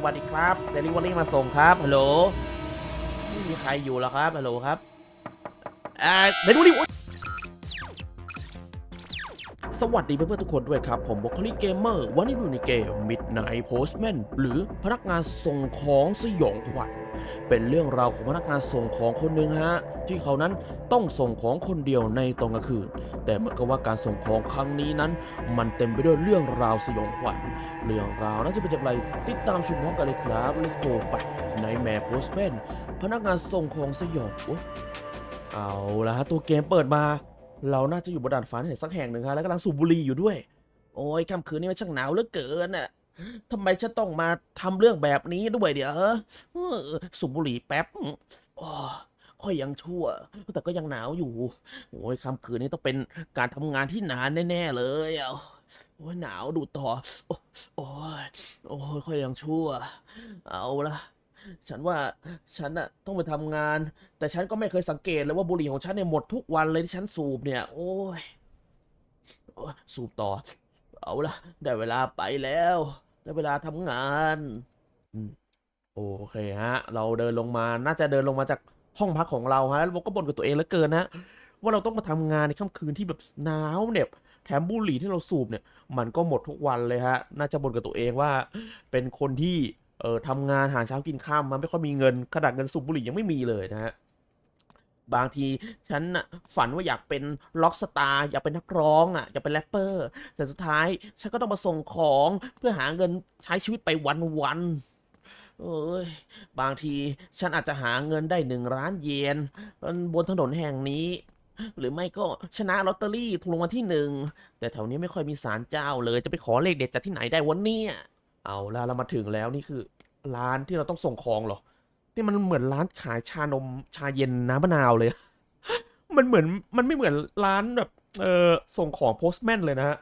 สวัสดีครับเดลิเวอรี่มาส่งครับ ฮัลโหล ไม่มีใครอยู่แล้วครับ ฮัลโหลครับอ่าเดลิเวอรี่สวัสดีเพื่อนๆทุกคนด้วยครับ ผมบอกคลิกเกมเมอร์ วันนี้อยู่ในเกม Midnight Postman หรือพนักงานส่งของสยองขวัญ เป็นเรื่องราวของพนักงานส่งของคนหนึ่งฮะ ที่เขานั้นต้องส่งของคนเดียวในตอนกลางคืน แต่เหมือนกับว่าการส่งของครั้งนี้นั้น มันเต็มไปด้วยเรื่องราวสยองขวัญเรื่องราวน่าจะเป็นอย่างไรติดตามชมพร้อมกันเลยครับ Let's go ไปในแมปโพสเ m นพนักงานส่งของสยองอ๊ยเอาละฮะตัวเกมเปิดมา เราน่าจะอยู่บนดาดฟ้าที่ไหนสักแห่งหนึ่งฮะแล้วกำลังสูบบุหรี่อยู่ด้วย โอ้ยค่ำคืนนี้มันช่างหนาวเหลือเกินน่ะ ทำไมฉันต้องมาทำเรื่องแบบนี้ด้วยเดี๋ยวเออสูบบุหรี่แป๊บอค่อยยังชั่ว แต่ก็ยังหนาวอยู่โอ้ยค่ำคืนนี้ต้องเป็นการทำงานที่นานแน่ ๆ เลยอะโอ้ยหนาวดูต่อ โอ้โอ้ยโอ้ยค่อยยังชั่ว เอาละฉันว่าฉันน่ะต้องไปทำงาน แต่ฉันก็ไม่เคยสังเกตเลยว่าบุหรี่ของฉันเนี่ยหมดทุกวันเลยที่ฉันสูบเนี่ย โอ้ยโอ้ยสูบต่อ เอาละได้เวลาไปแล้ว ได้เวลาทำงานอืมโอเคฮะ เราเดินลงมาน่าจะเดินลงมาจากห้องพักของเราฮะแล้วเราก็บ่นกับตัวเองเหลือเกินนะว่าเราต้องมาทำงานในค่ำคืนที่แบบหนาวเหน็บแถมบุหรี่ที่เราสูบเนี่ย มันก็หมดทุกวันเลยฮะ น่าจะบ่นกับตัวเองว่า เป็นคนที่เอ่อทำงานหาเช้ากินข้ามมันไม่ค่อยมีเงินขนาดเงินสูบบุหรี่ยังไม่มีเลยนะฮะ บางทีฉันน่ะฝันว่าอยากเป็นล็อกสตาร์อยากเป็นนักร้องอะอยากเป็นแรปเปอร์ แต่สุดท้ายฉันก็ต้องมาส่งของเพื่อหาเงินใช้ชีวิตไปวันๆเอ้ยบางทีฉันอาจจะหาเงินได้หนึ่งล้านเยนบนถนนแห่งนี้ หรือไม่ก็ชนะลอตเตอรี่ถูกรางวัลที่หนึ่ง แต่แถวนี้ไม่ค่อยมีศาลเจ้าเลยจะไปขอเลขเด็ดจากที่ไหนได้วันนี้เอาล่ะเรามาถึงแล้วนี่คือร้านที่เราต้องส่งของเหรอ นี่มันเหมือนร้านขายชานมชาเย็นน้ำมะนาวเลย มันเหมือนมันไม่เหมือนร้านแบบ เออส่งของโพสต์แมนเลยนะฮะ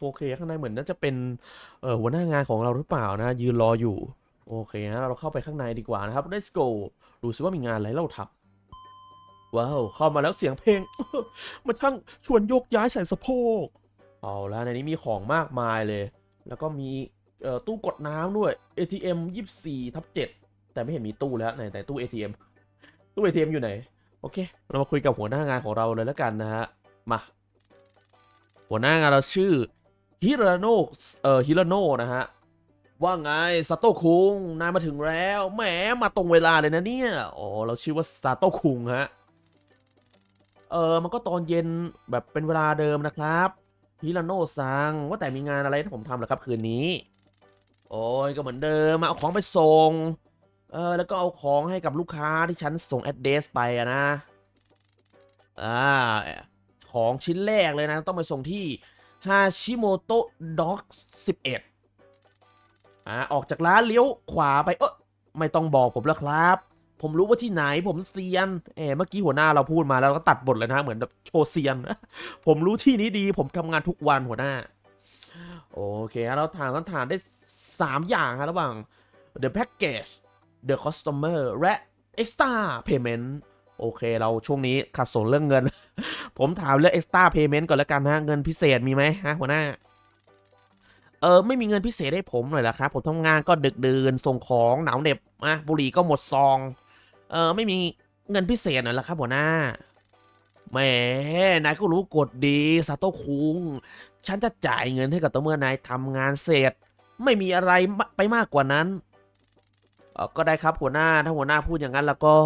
โอเคข้างในเหมือนน่าจะเป็นเออหัวหน้างานของเราหรือเปล่านะ ยืนรออยู่ โอเคฮะเราเข้าไปข้างในดีกว่านะครับ let's go ดูซิว่ามีงานอะไรให้เราทำว้าวเข้ามาแล้วเสียงเพลง มันช่างชวนโยกย้ายใส่สะโพกเอาล้วในนี้มีของมากมายเลย แล้วก็มีตู้กดน้ำด้วย ATM 24ทับ7 แต่ไม่เห็นมีตู้แล้วไหนแต่ตู้ ATM ตู้ ATM อยู่ไหน โอเค เรามาคุยกับหัวหน้างานของเราเลยแล้วกันนะฮะ มา หัวหน้างานเราชื่อฮิราโนเอ่อฮิราโนนะฮะ ว่าไงซาโตะคุงนายมาถึงแล้วแหมมาตรงเวลาเลยนะเนี่ยอ๋อเราชื่อว่าซาโตะคุงฮะเออมันก็ตอนเย็นแบบเป็นเวลาเดิมนะครับฮิราโนซังว่าแต่มีงานอะไรให้ผมทำเหรอครับคืนนี้ โอ้ยก็เหมือนเดิมเอาของไปส่ง เออแล้วก็เอาของให้กับลูกค้าที่ฉันส่งแอดเดสไปอะนะอ่าของชิ้นแรกเลยนะ ต้องไปส่งที่ฮาชิโมโตะด็อก11อ่าออกจากร้านเลี้ยวขวาไปเออไม่ต้องบอกผมแล้วครับ ผมรู้ว่าที่ไหนผมเซียนเออเมื่อกี้หัวหน้าเราพูดมาแล้วก็ตัดบทเลยนะ เหมือนแบบโชว์เซียน ผมรู้ที่นี้ดี ผมทำงานทุกวันหัวหน้า โอเคฮะเราถามคำถามได้ 3 อย่างครับระหว่าง the package the customer และ extra payment โอเคเราช่วงนี้ขัดสนเรื่องเงิน ผมถามเรื่อง extra payment ก่อนแล้วกันนะเงินพิเศษมีไหมฮะหัวหน้า เออไม่มีเงินพิเศษให้ผมหน่อยละครับ ผมทำงานก็ดึกดื่นส่งของหนาวเหน็บอะบุหรี่ก็หมดซอง เออไม่มีเงินพิเศษหน่อยละครับหัวหน้าแหมนายก็รู้กฎดีซาโต้คุง ฉันจะจ่ายเงินให้กับตัวเมื่อนายทำงานเสร็จ ไม่มีอะไรไปมากกว่านั้น ก็ได้ครับหัวหน้าถ้าหัวหน้าพูดอย่างนั้นแล้วก็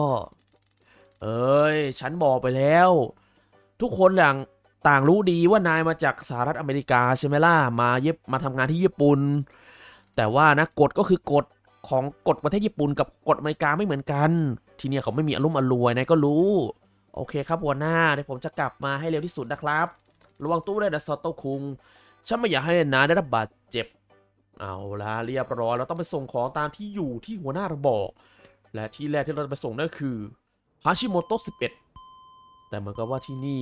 เอ้ยฉันบอกไปแล้ว ทุกคนอย่างต่างรู้ดีว่านายมาจากสหรัฐอเมริกาใช่ไหมล่ะมาเย็บมาทำงานที่ญี่ปุ่น แต่ว่านะกฎก็คือกฎของกฎประเทศญี่ปุ่นกับกฎอเมริกาไม่เหมือนกัน ทีเนี่ยเขาไม่มีอารมณ์อรวยนายก็รู้ โอเคครับหัวหน้าเดี๋ยวผมจะกลับมาให้เร็วที่สุดนะครับ ระวังตู้ด้วยนะซอโต้คุงฉันไม่อยากให้นายได้รับบาดเจ็บ เอาละเรียบร้อยเราต้องไปส่งของตามที่อยู่ที่หัวหน้าเราบอก และที่แรกที่เราจะไปส่งนั่นคือฮาชิโมโตะ11 แต่เหมือนกับว่าที่นี่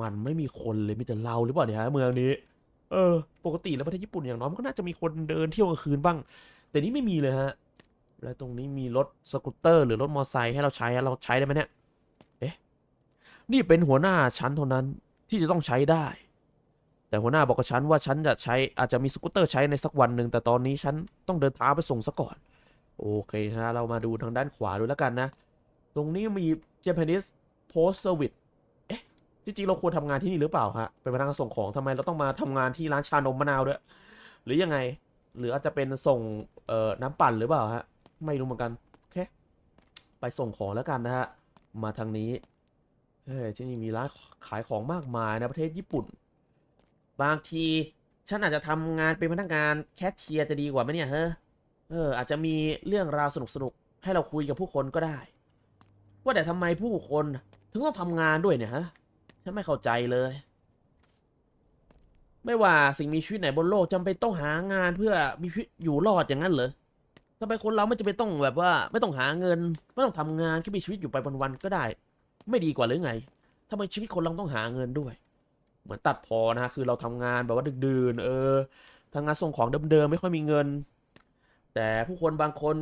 มันไม่มีคนเลยมีแต่เราหรือเปล่าเนี่ยฮะเมืองนี้ เออ ปกติแล้วประเทศญี่ปุ่นอย่างน้อยมันก็น่าจะมีคนเดินเที่ยวกลางคืนบ้าง แต่นี่ไม่มีเลยฮะ และตรงนี้มีรถสกูตเตอร์ หรือรถมอเตอร์ไซค์ให้เราใช้เราใช้ได้ไหมเนี่ย เอ๊ะ นี่เป็นหัวหน้าชั้นเท่านั้นที่จะต้องใช้ได้ แต่หัวหน้าบอกกับฉันว่าฉันจะใช้อาจจะมีสกูตเตอร์ใช้ในสักวันหนึ่งแต่ตอนนี้ฉันต้องเดินเท้าไปส่งซะก่อน โอเคนะเรามาดูทางด้านขวาดูแล้วกันนะ ตรงนี้มี Japanese Post Service เอ๊ะจริงๆเราควรทำงานที่นี่หรือเปล่าฮะเป็นพนักงานส่งของทำไมเราต้องมาทำงานที่ร้านชานมมะนาวด้วยหรือยังไง หรืออาจจะเป็นส่งเอ่อน้ำปั่นหรือเปล่าฮะไม่รู้เหมือนกันโอเคไปส่งของแล้วกันนะฮะมาทางนี้เฮ้ยที่นี่มีร้านขายของมากมายในประเทศญี่ปุ่น บางทีฉันอาจจะทำงานเป็นพนักงานแคชเชียร์จะดีกว่าไหมเนี่ยเฮ้อเออ อาจจะมีเรื่องราวสนุกๆให้เราคุยกับผู้คนก็ได้ ว่าแต่ทำไมผู้คนถึงต้องทำงานด้วยเนี่ยฮะฉันไม่เข้าใจเลย ไม่ว่าสิ่งมีชีวิตไหนบนโลกจำเป็นต้องหางานเพื่อมีชีวิตอยู่รอดอย่างนั้นเหรอทำไมคนเราไม่จำเป็นต้องแบบว่า ไม่ต้องหาเงิน ไม่ต้องทำงานแค่มีชีวิตอยู่ไปวันๆก็ได้ ไม่ดีกว่าหรือไงทำไมชีวิตคนเราต้องหาเงินด้วย เหมือนตัดพอนะฮะคือเราทำงานแบบว่าดึกดื่นเออทำงานส่งของเดิมๆไม่ค่อยมีเงิน แต่ผู้คนบางคน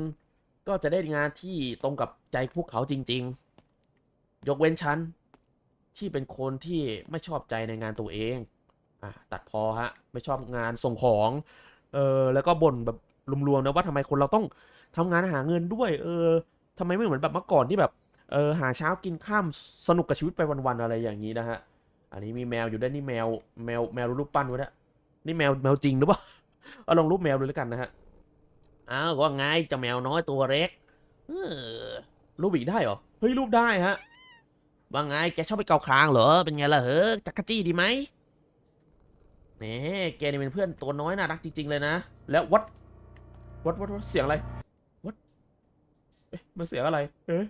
ก็จะได้งานที่ตรงกับใจพวกเขาจริง ๆ ยกเว้นฉันที่เป็นคนที่ไม่ชอบใจในงานตัวเองอะตัดพอฮะไม่ชอบงานส่งของเออแล้วก็บ่นแบบรวมๆนะว่าทำไมคนเราต้องทำงานหาเงินด้วย เออทำไมไม่เหมือนแบบเมื่อก่อนที่แบบเออหาเช้ากินข้ามสนุกกับชีวิตไปวันๆอะไรอย่างนี้นะฮะ อันนี้มีแมวอยู่ด้วยนี่แมวแมวแมวรูปปั้นไว้ด้วนี่แมวแมวจริงหรือเปล่าเอาลองรูปแมวดูแล้วกันนะฮะอ้าวว่าไงจ้าแมวน้อยตัวเล็กรูปอีกได้เหรอเฮ้ยรูปได้ฮะว่าไงแกชอบไปเกาคางเหรอเป็นไงล่ะเฮ้ยจักรจี้ดีไหมเน่แกนี่เป็นเพื่อนตัวน้อยน่ารักจริงๆเลยนะ แล้ววัดวัดวัดวัดเสียงอะไรวัดเอ๊ะมันเสียงอะไร เอ๊ะ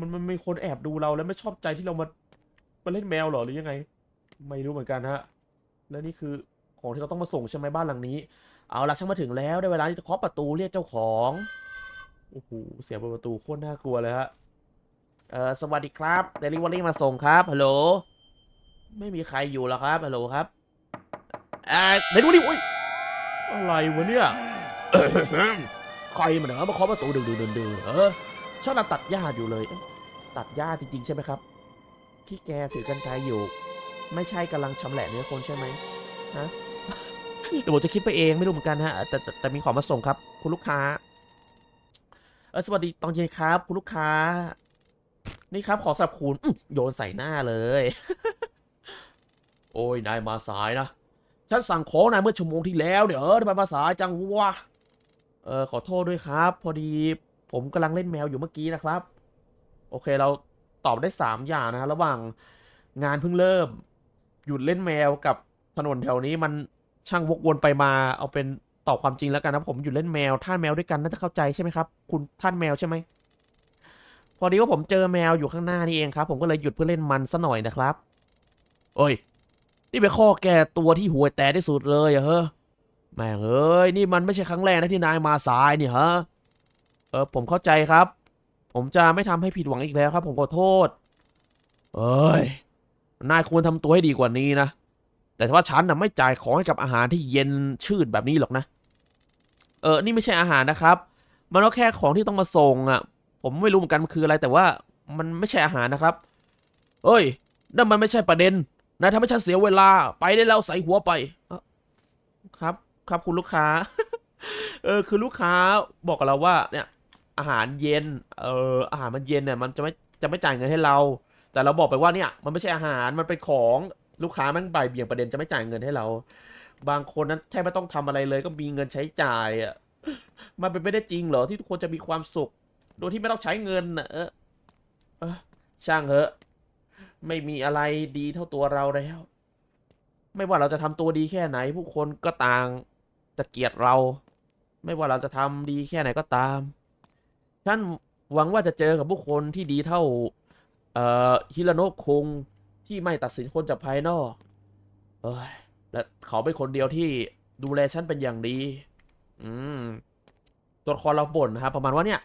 มันมันมีคนแอบดูเราแล้วไม่ชอบใจที่เรามา มาเล่นแมวหรอหรือยังไง ไม่รู้เหมือนกันฮะ แล้วนี่คือของที่เราต้องมาส่งใช่ไหมบ้านหลังนี้ เอาละช่างมาถึงแล้วได้เวลาที่จะเคาะประตูเรียกเจ้าของโอ้โหเสียงเปิดประตูโคตรน่ากลัวเลยฮะเออสวัสดีครับเดลิเวอรี่มาส่งครับฮัลโหลไม่มีใครอยู่แล้วครับฮัลโหลครับเออเดลิเวอรี่โอ้ยอะไรวะเนี่ยใครมันเหรอมาเคาะประตูดึงดึงดึงเออชอบมาตัดหญ้าอยู่เลย ตัดหญ้าจริงๆใช่ไหมครับ ที่แกถือกันไกรอยู่ ไม่ใช่กำลังชำแหละเนื้อคนใช่ไหมฮะเดี๋ยวผมจะคิดไปเองไม่รู้เหมือนกันฮะแต่แต่แต่มีของมาส่งครับ คุณลูกค้าเออสวัสดีตอนเย็นครับ คุณลูกค้า นี่ครับขอสับคุณโยนใส่หน้าเลย โอ้ยนายมาสายนะฉันสั่งของนายเมื่อชั่วโมงที่แล้วเนี่ยเออทำไมมาสายจังวะเออขอโทษด้วยครับ พอดีผมกำลังเล่นแมวอยู่เมื่อกี้นะครับ โอเคเรา ตอบได้สามอย่างนะฮะระหว่างงานเพิ่งเริ่ม หยุดเล่นแมวกับถนนแถวนี้มันช่างวกวนไปมาเอาเป็นตอบความจริงแล้วกันนะผมหยุดเล่นแมวท่านแมวด้วยกันน่าจะเข้าใจใช่ไหมครับ คุณท่านแมวใช่ไหมพอดีว่าผมเจอแมวอยู่ข้างหน้านี่เองครับ ผมก็เลยหยุดเพื่อเล่นมันซะหน่อยนะครับเอ้ย นี่เป็นข้อแก้ตัวที่ห่วยแตกที่สุดเลยอะเฮ้อแม่งเอ้ยนี่มันไม่ใช่ครั้งแรกนะที่นายมาสายนี่ฮะเออผมเข้าใจครับ ผมจะไม่ทำให้ผิดหวังอีกแล้วครับ ผมขอโทษ เอ้ย นายควรทำตัวให้ดีกว่านี้นะ แต่ว่าฉันน่ะไม่จ่ายของให้กับอาหารที่เย็นชืดแบบนี้หรอกนะ เออ นี่ไม่ใช่อาหารนะครับ มันก็แค่ของที่ต้องมาส่งอะ ผมไม่รู้เหมือนกันมันคืออะไร แต่ว่ามันไม่ใช่อาหารนะครับ เอ้ย นั่นมันไม่ใช่ประเด็น นายทำให้ฉันเสียเวลา ไปได้แล้วใส่หัวไป ครับ ครับคุณลูกค้า เออ คือลูกค้าบอกกับเราว่าเนี่ย อาหารเย็น เอออาหารมันเย็นเนี่ยมันจะไม่จะไม่จ่ายเงินให้เรา แต่เราบอกไปว่าเนี่ยมันไม่ใช่อาหารมันเป็นของลูกค้ามันบ่ายเบี่ยงประเด็นจะไม่จ่ายเงินให้เรา บางคนนั้นแทบไม่ต้องทำอะไรเลย ก็มีเงินใช้จ่ายอะมันเป็นไม่ได้จริงเหรอที่ทุกคนจะมีความสุข โดยที่ไม่ต้องใช้เงินเออเออช่างเหอะ ไม่มีอะไรดีเท่าตัวเราแล้ว ไม่ว่าเราจะทำตัวดีแค่ไหน ผู้คนก็ต่างจะเกลียดเรา ไม่ว่าเราจะทำดีแค่ไหนก็ตาม ฉันหวังว่าจะเจอกับผู้คนที่ดีเท่า เอ่อฮิราโนะคุงที่ไม่ตัดสินคนจากภายนอกเอ้ยและเขาเป็นคนเดียวที่ดูแลฉันเป็นอย่างดี อืม ตัวละครเราบ่นนะครับ ประมาณว่าเนี่ย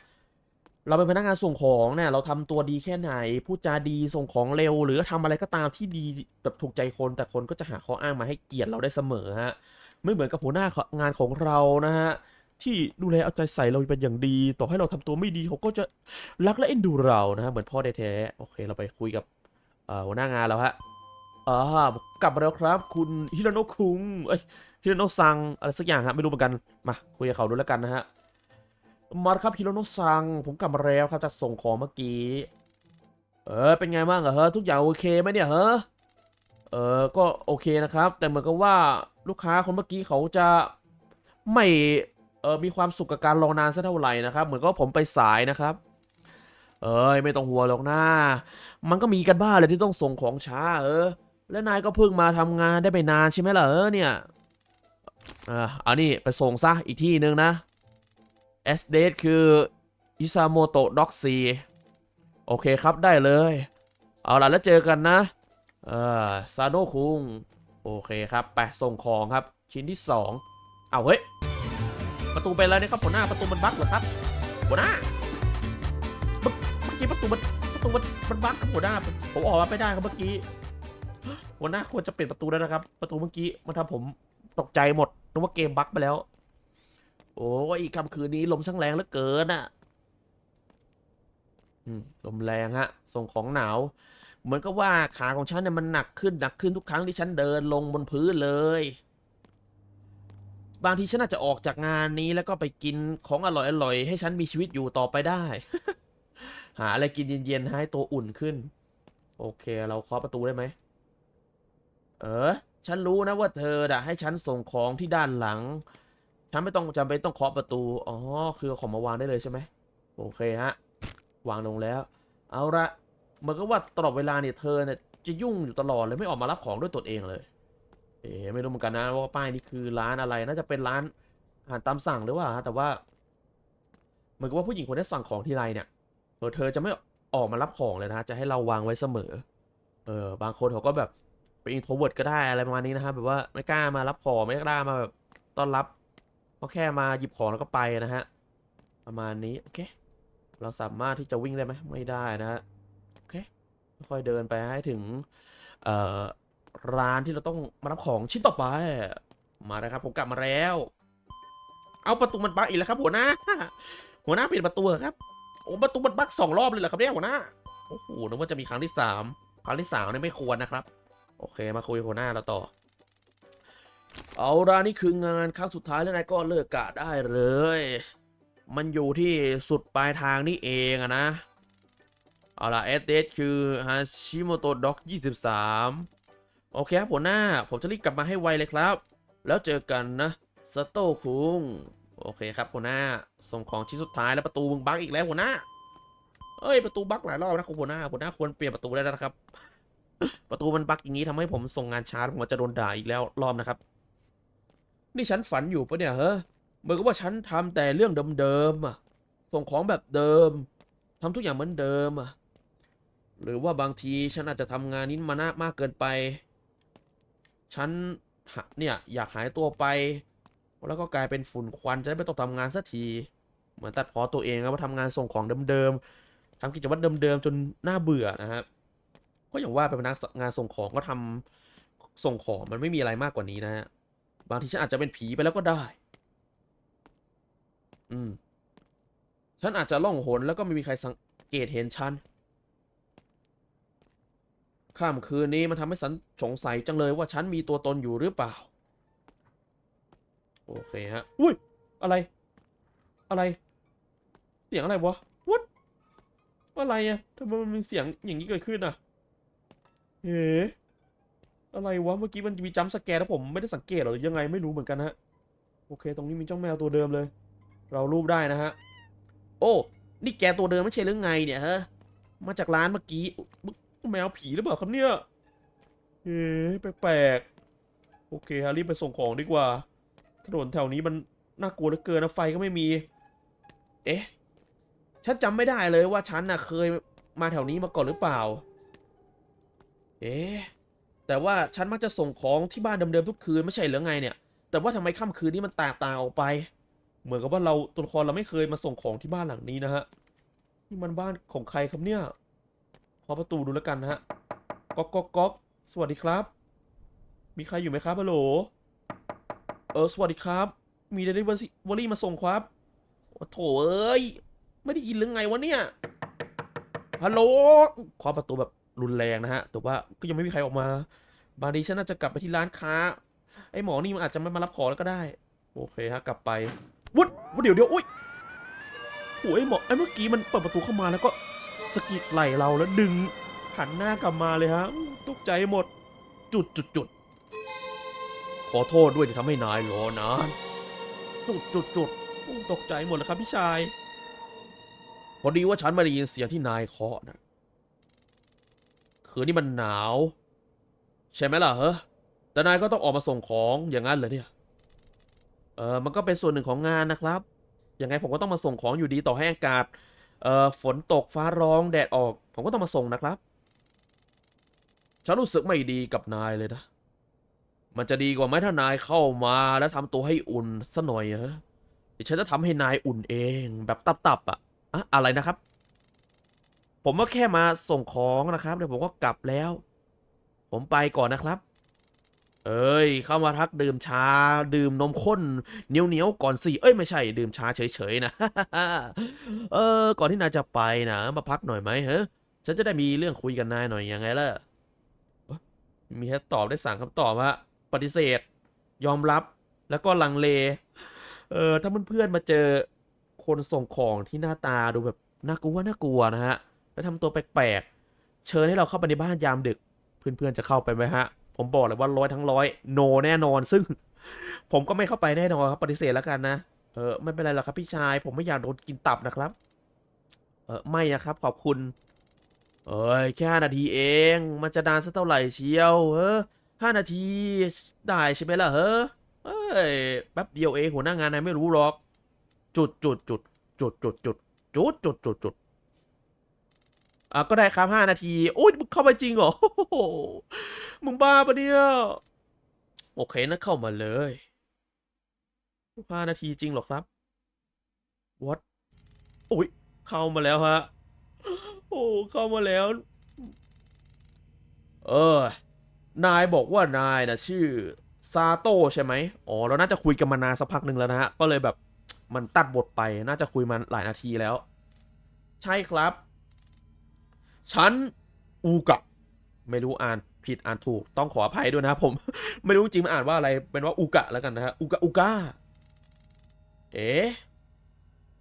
เราเป็นพนักงานส่งของเนี่ย เราทำตัวดีแค่ไหน พูดจาดีส่งของเร็ว หรือทำอะไรก็ตามที่ดีแบบถูกใจคน แต่คนก็จะหาข้ออ้างมาให้เกลียดเราได้เสมอฮะ ไม่เหมือนกับหัวหน้างานของเรานะฮะ ที่ดูแลเอาใจใส่เราเป็นอย่างดี ต่อให้เราทำตัวไม่ดีเขาก็จะรักและเอ็นดูเรานะฮะเหมือนพ่อแท้ๆโอเค เราไปคุยกับเอ่อหัวหน้างานแล้วฮะอ่ากลับมาแล้วครับ คุณฮิโรโนะคุงเอ้ยฮิโรโนะซังอะไรสักอย่างครับไม่รู้เหมือนกันมาคุยกับเขาดูแล้วกันนะฮะมาครับฮิโรโนะซังผมกลับมาแล้วครับจากส่งของเมื่อกี้เออเป็นไงบ้างอะเฮ้ทุกอย่างโอเคไหมเนี่ยเฮ้เออก็โอเคนะครับ แต่เหมือนกับว่าลูกค้าคนเมื่อกี้เขาจะไม่ เออมีความสุขกับการรอนานสักเท่าไหร่นะครับ เหมือนก็ผมไปสายนะครับ เอ้ยไม่ต้องหัวหรอกนะมันก็มีกันบ้างเลยที่ต้องส่งของช้า เออ และนายก็เพิ่งมาทำงานได้ไม่นานใช่ไหมล่ะเออเนี่ยอ่าเอานี่ไปส่งซะอีกที่หนึ่งนะ S d a t คืออิซาโมโตะด็อกซีโอเคครับได้เลย เอาล่ะแล้วเจอกันนะเออซาโดคุง โอเคครับ ไปส่งของครับ ชิ้นที่ 2 เอาเฮ้ย ประตูไปแล้วนะครับหัวหน้าประตูมันบั๊กเหรอครับหัวหน้าเมื่อกี้ประตูมันประตูมันมันบั๊กครับหัวหน้า ผมออกมาไม่ได้ครับเมื่อกี้หัวหน้าควรจะเปลี่ยนประตูแล้วนะครับ ประตูเมื่อกี้มันทำผมตกใจหมดนึกว่าเกมบั๊กไปแล้ว โอ้ยอีกค่ำคืนนี้ลมช่างแรงเหลือเกินอะลมแรงฮะ ส่งของหนาว เหมือนกับว่าขาของฉันเนี่ยมันหนักขึ้นหนักขึ้นทุกครั้งที่ฉันเดินลงบนพื้นเลย บางทีฉันอาจจะออกจากงานนี้แล้วก็ไปกินของอร่อยๆให้ฉันมีชีวิตอยู่ต่อไปได้ หาอะไรกินเย็นๆให้ตัวอุ่นขึ้น โอเค เราเคาะประตูได้ไหม เออ ฉันรู้นะว่าเธอน่ะให้ฉันส่งของที่ด้านหลัง ฉันไม่ต้องจำเป็นต้องเคาะประตู อ๋อ คือเอาของมาวางได้เลยใช่ไหม โอเคฮะ วางลงแล้ว เอาละเหมือนกับว่าตลอดเวลาเนี่ยเธอเนี่ยจะยุ่งอยู่ตลอดเลยไม่ออกมารับของด้วยตัวเองเลย เอ๋ไม่รู้เหมือนกันนะว่าป้ายนี้คือร้านอะไร น่าจะเป็นร้านอาหารตามสั่งหรือว่าแต่ว่า เหมือนกับว่าผู้หญิงคนนี้สั่งของที่ไรเนี่ยเออเธอจะไม่ออกมารับของเลยนะจะให้เราวางไว้เสมอ เออบางคนเขาก็แบบเป็นอินโทรเวิร์ดก็ได้อะไรประมาณนี้นะครับแบบว่าไม่กล้ามารับของไม่กล้ามาแบบต้อนรับก็แค่มาหยิบของแล้วก็ไปนะฮะประมาณนี้โอเค เราสามารถที่จะวิ่งได้ไหมไม่ได้นะฮะโอเคค่อยเดินไปให้ถึงเอ่อ ร้านที่เราต้องมารับของชิ้นต่อไป มาแล้วครับผมกลับมาแล้ว เอาประตูมันบักอีกแล้วครับ หัวหน้า หัวหน้าปิดประตูครับโอ้ประตูมันบักสองรอบเลยเหรอครับเนี่ยหัวหน้าโอ้โหนึกว่าจะมีครั้งที่สามครั้งที่สามเนี่ยไม่ควรนะครับ โอเคมาคุยกับหัวหน้าเราต่อ เอาละนี่คืองานครั้งสุดท้ายแล้วนายก็เลิกกะได้เลย มันอยู่ที่สุดปลายทางนี่เองอะนะเอาล่ะเอสเดคือฮาชิโมโตะด็อก 23 โอเคครับหัวหน้า ผมจะรีบกลับมาให้ไวเลยครับ แล้วเจอกันนะสโตคุงโอเคครับหัวหน้า ส่งของชิ้นสุดท้ายแล้วประตูมึงบั๊กอีกแล้วหัวหน้า เอ้ยประตูบั๊กหลายรอบนะคุณหัวหน้าหัวหน้าควรเปลี่ยนประตูได้แล้วนะครับ ประตูมันบั๊กอย่างนี้ทำให้ผมส่งงานช้าผมจะโดนด่าอีกแล้วรอบนะครับ นี่ฉันฝันอยู่ปะเนี่ยเฮ้ยเหมือนกับว่าฉันทำแต่เรื่องเดิมๆอะส่งของแบบเดิมทำทุกอย่างเหมือนเดิมอะหรือว่าบางทีฉันอาจจะทำงานนี้มานามากเกินไป ฉันเนี่ยอยากหายตัวไป แล้วก็กลายเป็นฝุ่นควันจะได้ไม่ต้องทำงานสักที เหมือนตัดพอตัวเองนะว่าทำงานส่งของเดิมๆทำกิจวัตรเดิมๆจนน่าเบื่อนะครับก็อย่างว่าเป็นพนักงานส่งของก็ทำส่งของมันไม่มีอะไรมากกว่านี้นะฮะบางทีฉันอาจจะเป็นผีไปแล้วก็ได้ อืมฉันอาจจะล่องหนแล้วก็ไม่มีใครสังเกตเห็นฉัน ค่ำคืนนี้มันทำให้ฉันสงสัยจังเลยว่าฉันมีตัวตนอยู่หรือเปล่า โอเคฮะ อุ้ย อะไร อะไร เสียงอะไรวะ what อะไรอะทำไมมันมีเสียงอย่างนี้เกิดขึ้นอะเฮ้อะไรวะ เมื่อกี้มันมีจัมสแกร์แล้วผมไม่ได้สังเกตหรือยังไงไม่รู้เหมือนกันฮะ โอเค ตรงนี้มีเจ้าแมวตัวเดิมเลย เรารูปได้นะฮะ โอ้ นี่แกตัวเดิมไม่ใช่หรือไงเนี่ยฮะ มาจากร้านเมื่อกี้ แมวผีหรือเปล่าครับเนี่ยเฮ้แปลกๆ โอเคฮะรีบไปส่งของดีกว่า ถนนแถวนี้มันน่ากลัวเหลือเกินนะไฟก็ไม่มี เอ๊ะ ฉันจำไม่ได้เลยว่าฉันน่ะเคยมาแถวนี้มาก่อนหรือเปล่า เอ๊ะ แต่ว่าฉันมักจะส่งของที่บ้านเดิมๆทุกคืนไม่ใช่เหรือไงเนี่ย แต่ว่าทำไมค่ำคืนนี้มันแตกต่างออกไป เหมือนกับว่าเราตัวละครเราไม่เคยมาส่งของที่บ้านหลังนี้นะฮะ นี่มันบ้านของใครครับเนี่ย ขอประตูดูแล้วกันนะฮะก๊อกก๊อกก๊อกสวัสดีครับ มีใครอยู่ไหมครับฮัลโหล เออ สวัสดีครับ มีเดลิเวอรี่มาส่งครับโถเอ้ย ไม่ได้ยินหรือไงวะเนี่ย ฮัลโหลเคาะประตูแบบรุนแรงนะฮะ แต่ว่าก็ยังไม่มีใครออกมา บางทีฉันน่าจะกลับไปที่ร้านค้า ไอ้หมอนี่มันอาจจะไม่มารับของแล้วก็ได้ โอเคฮะ กลับไปวุดวุดเดี๋ยวเดี๋ยวอุ้ยโอ้ยหมอไอ้เมื่อกี้มันเปิดประตูเข้ามาแล้วก็ สะกิดไหล่เราแล้วดึงหันหน้ากลับมาเลยฮะอู้ตกใจหมด จุดจุดจุดขอโทษด้วยที่ทำให้นายรอนานจุดจุดจุดอู้ตกใจหมดเลยครับพี่ชาย พอดีว่าฉันไม่ได้ยินเสียงที่นายเคาะนะคืนนี้มันหนาว ใช่ไหมล่ะเฮ้แต่นายก็ต้องออกมาส่งของอย่างนั้นเหรอเนี่ย เออมันก็เป็นส่วนหนึ่งของงานนะครับ ยังไงผมก็ต้องมาส่งของอยู่ดีต่อให้อากาศ เอ่อฝนตกฟ้าร้องแดดออก ผมก็ต้องมาส่งนะครับ ฉันรู้สึกไม่ดีกับนายเลยนะ มันจะดีกว่าไหมถ้านายเข้ามาแล้วทำตัวให้อุ่นซะหน่อยเหรอเดี๋ยวฉันจะทำให้นายอุ่นเองแบบตับๆอะอะอะไรนะครับ ผมก็แค่มาส่งของนะครับเดี๋ยวผมก็กลับแล้ว ผมไปก่อนนะครับ เอ้ย เข้ามาทักดื่มชา ดื่มนมข้นเหนียวเหนียวๆก่อนสิเอ้ยไม่ใช่ ดื่มชาเฉยๆนะ เออ ก่อนที่นายจะไปนะ มาพักหน่อยไหมเฮ้ฉันจะได้มีเรื่องคุยกับนายหน่อยยังไงล่ะมีแค่ตอบได้สั่งคำตอบว่าปฏิเสธ ยอมรับแล้วก็ลังเล เออถ้าเพื่อนๆมาเจอคนส่งของที่หน้าตาดูแบบน่ากลัวน่ากลัวนะฮะ แล้วทำตัวแปลกๆ เชิญให้เราเข้าไปในบ้านยามดึก เพื่อนๆจะเข้าไปไหมฮะ ผมบอกเลยว่าร้อยทั้งร้อยโนแน่นอน ซึ่ง ผมก็ไม่เข้าไปแน่นอนครับปฏิเสธแล้วกันนะเออไม่เป็นไรหรอกครับพี่ชาย ผมไม่อยากโดนกินตับนะครับ เออไม่นะครับ ขอบคุณ เอ้ยแค่ห้านาทีเอง มันจะนานสักเท่าไหร่เชียวเออห้านาทีได้ใช่ไหมล่ะเฮ้อเอ้ยแป๊บเดียวเองหัวหน้างานนายไม่รู้หรอก จุดจุดจุดจุดจุดจุดจุดจุดจุดจุด อะก็ได้ครับห้านาที โอ้ยมึงเข้าไปจริงเหรอมึงบ้าปะเนี่ย โอเคนะเข้ามาเลยห้านาทีจริงหรอครับ what โอ้ยเข้ามาแล้วฮะ โอ้เข้ามาแล้ว เออ นายบอกว่านายนะชื่อซาโต้ใช่ไหมอ๋อเราน่าจะคุยกันมานานสักพักหนึ่งแล้วนะฮะ ก็เลยแบบมันตัดบทไปน่าจะคุยมาหลายนาทีแล้ว ใช่ครับ ฉันอูกะ ไม่รู้อ่านผิดอ่านถูกต้องขออภัยด้วยนะครับผม ไม่รู้จริงมันอ่านว่าอะไรเป็นว่าอูกะแล้วกันนะฮะอูกะอูกะเอ๊ะ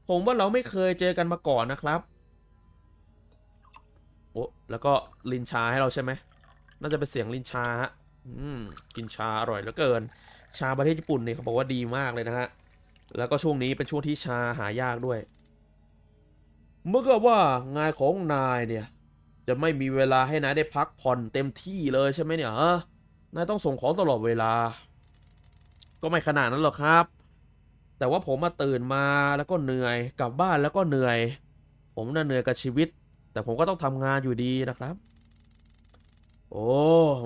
ผมว่าเราไม่เคยเจอกันมาก่อนนะครับโอ้แล้วก็ลินชาให้เราใช่ไหมน่าจะเป็นเสียงลินชาฮะอืมกินชาอร่อยเหลือเกิน ชาประเทศญี่ปุ่นเนี่ยเขาบอกว่าดีมากเลยนะฮะแล้วก็ช่วงนี้เป็นช่วงที่ชาหายากด้วย เมื่อก็ว่างานของนายเนี่ย จะไม่มีเวลาให้นายได้พักผ่อนเต็มที่เลยใช่ไหมเนี่ยฮะนายต้องส่งของตลอดเวลา ก็ไม่ขนาดนั้นหรอกครับ แต่ว่าผมมาตื่นมาแล้วก็เหนื่อยกลับบ้านแล้วก็เหนื่อย ผมน่ะเหนื่อยกับชีวิต แต่ผมก็ต้องทำงานอยู่ดีนะครับ โอ้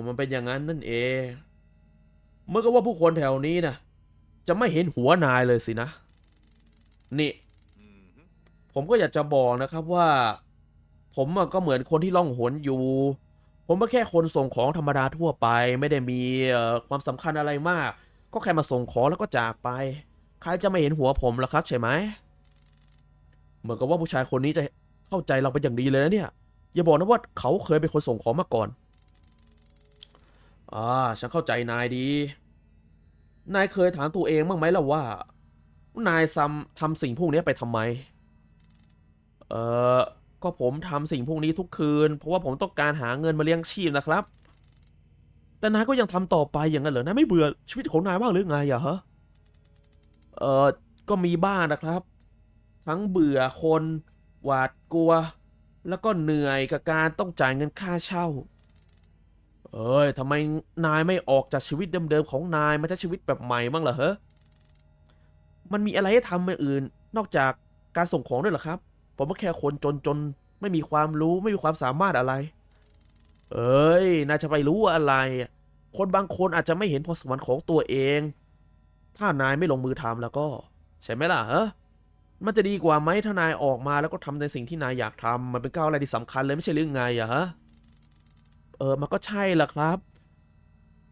มันเป็นอย่างนั้นนั่นเองเมื่อก็ว่าผู้คนแถวนี้นะจะไม่เห็นหัวนายเลยสินะ นี่ ผมก็อยากจะบอกนะครับว่า ผมอะก็เหมือนคนที่ล่องหนอยู่ ผมก็แค่คนส่งของธรรมดาทั่วไป ไม่ได้มีความสำคัญอะไรมาก ก็แค่มาส่งของแล้วก็จากไป ใครจะไม่เห็นหัวผมล่ะครับใช่ไหมเหมือนกับว่าผู้ชายคนนี้จะเข้าใจเราเป็นอย่างดีเลยนะเนี่ย อย่าบอกนะว่าเขาเคยเป็นคนส่งของมาก่อนอ่าฉันเข้าใจนายดี นายเคยถามตัวเองบ้างไหมล่ะว่า นายซ้ำทำสิ่งพวกนี้ไปทำไม เออ ก็ผมทำสิ่งพวกนี้ทุกคืน เพราะว่าผมต้องการหาเงินมาเลี้ยงชีพนะครับ แต่นายก็ยังทำต่อไปอย่างนั้นเหรอนายไม่เบื่อชีวิตของนายบ้างหรือไงอะฮะเออก็มีบ้างนะครับ ทั้งเบื่อคนหวาดกลัว แล้วก็เหนื่อยกับการต้องจ่ายเงินค่าเช่า เอ้ยทำไมนายไม่ออกจากชีวิตเดิมๆของนายมาใช้ชีวิตแบบใหม่บ้างเหรอฮ้มันมีอะไรให้ทำอื่น นอกจากการส่งของด้วยเหรอครับ ผมก็แค่คนจนๆไม่มีความรู้ไม่มีความสามารถอะไร เอ้ย น่าจะไปรู้ว่าอะไร คนบางคนอาจจะไม่เห็นพรสวรรค์ของตัวเอง ถ้านายไม่ลงมือทำแล้วก็ ใช่ไหมล่ะเฮ้มันจะดีกว่าไหมถ้านายออกมาแล้วก็ทำในสิ่งที่นายอยากทำมันเป็นก้าวอะไรที่สำคัญเลยไม่ใช่เรื่องไงอะฮะเออมันก็ใช่ล่ะครับ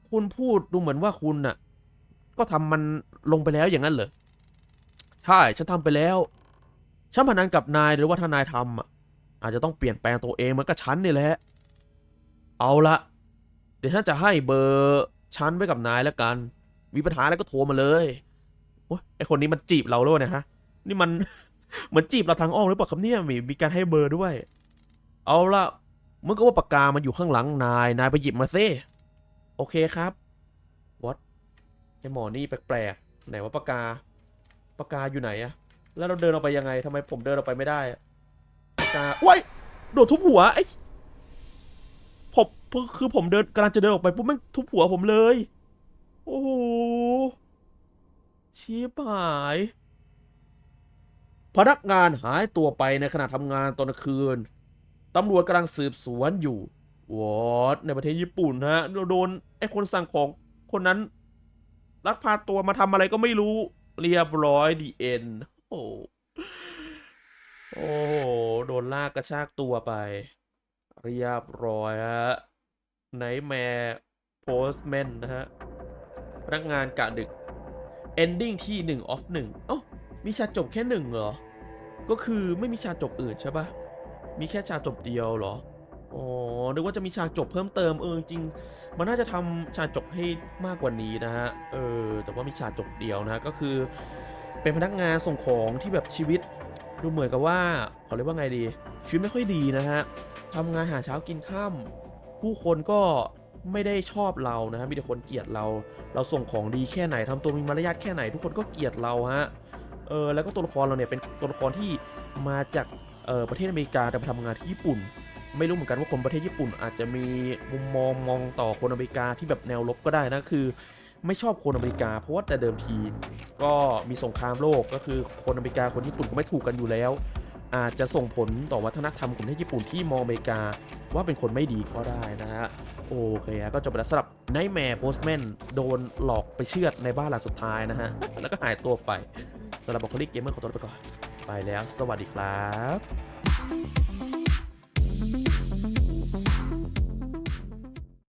คุณพูดดูเหมือนว่าคุณน่ะ ก็ทำมันลงไปแล้วอย่างนั้นเหรอใช่ฉันทำไปแล้ว ฉันพนันกับนายหรือว่าถ้านายทำอะอาจจะต้องเปลี่ยนแปลงตัวเองเหมือนกับฉันนี่แหละ เอาละเดี๋ยวฉันจะให้เบอร์ฉันไว้กับนายแล้วกัน มีปัญหาอะไรก็โทรมาเลยโอ้ยไอคนนี้มันจีบเราแล้วเนี่ยฮะ นี่มันเหมือนจีบเราทางอ้อมหรือเปล่าครับเนี่ยมีมีการให้เบอร์ด้วย เอาละเมื่อก็ว่าปากกามันอยู่ข้างหลังนาย นายไปหยิบมาซิโอเคครับวัดไอหมอนี่แปลกๆไหนว่าปากกาปากกาอยู่ไหนอะ แล้วเราเดินออกไปยังไงทำไมผมเดินออกไปไม่ได้อะปาว้ายโดดทุบหัวไอ้ผมคือผมเดินกำลังจะเดินออกไปปุ๊บแม่งทุบหัวผมเลย โอ้โหชี้หาย พนักงานหายตัวไปในขณะทำงานตอนคืนตำรวจกำลังสืบสวนอยู่วอดในประเทศญี่ปุ่นฮะเราโดนไอ้คนสั่งของคนนั้นลักพาตัวมาทำอะไรก็ไม่รู้เรียบร้อยดีเอ็น โอ้โหโดนลากกระชากตัวไป เรียบร้อยฮะไนแมร์โพสแมนนะฮะพนักงานกะดึก ending ที่1 of 1เอ้ามีฉากจบแค่หนึ่งเหรอ ก็คือไม่มีฉากจบอื่นใช่ปะมีแค่ฉากจบเดียวเหรอ อ๋อ นึกว่าจะมีฉากจบเพิ่มเติมเออจริง มันน่าจะทำฉากจบให้มากกว่านี้นะฮะ เออ แต่ว่ามีฉากจบเดียวนะฮะก็คือ เป็นพนักงานส่งของที่แบบชีวิต ดูเหมือนกับว่าขอเรียกว่าไงดี ชีวิตไม่ค่อยดีนะฮะทำงานหาเช้ากินค่ำผู้คนก็ไม่ได้ชอบเรานะฮะมีแต่คนเกลียดเรา เราส่งของดีแค่ไหนทำตัวมีมารยาทแค่ไหน ทุกคนก็เกลียดเราฮะเออแล้วก็ตัวละครเราเนี่ยเป็นตัวละครที่มาจากเออประเทศอเมริกาแต่ไปทำงานที่ญี่ปุ่น ไม่รู้เหมือนกันว่าคนประเทศญี่ปุ่น อาจจะมีมุมมองมองต่อคนอเมริกาที่แบบแนวลบก็ได้นะคือ ไม่ชอบคนอเมริกา เพราะว่าแต่เดิมทีก็มีสงครามโลกก็คือคนอเมริกาคนญี่ปุ่นก็ไม่ถูกกันอยู่แล้ว อาจจะส่งผลต่อวัฒนธรรมของประเทศญี่ปุ่นที่มองอเมริกาว่าเป็นคนไม่ดีก็ได้นะฮะโอเคก็จบไปแล้วสำหรับ Nightmare Postman โดนหลอกไปเชือดในบ้านหลังสุดท้ายนะฮะแล้วก็หายตัวไปสำหรับบอคลิกเกมเมอร์ขอตัวไปก่อนไปแล้ว สวัสดีครับ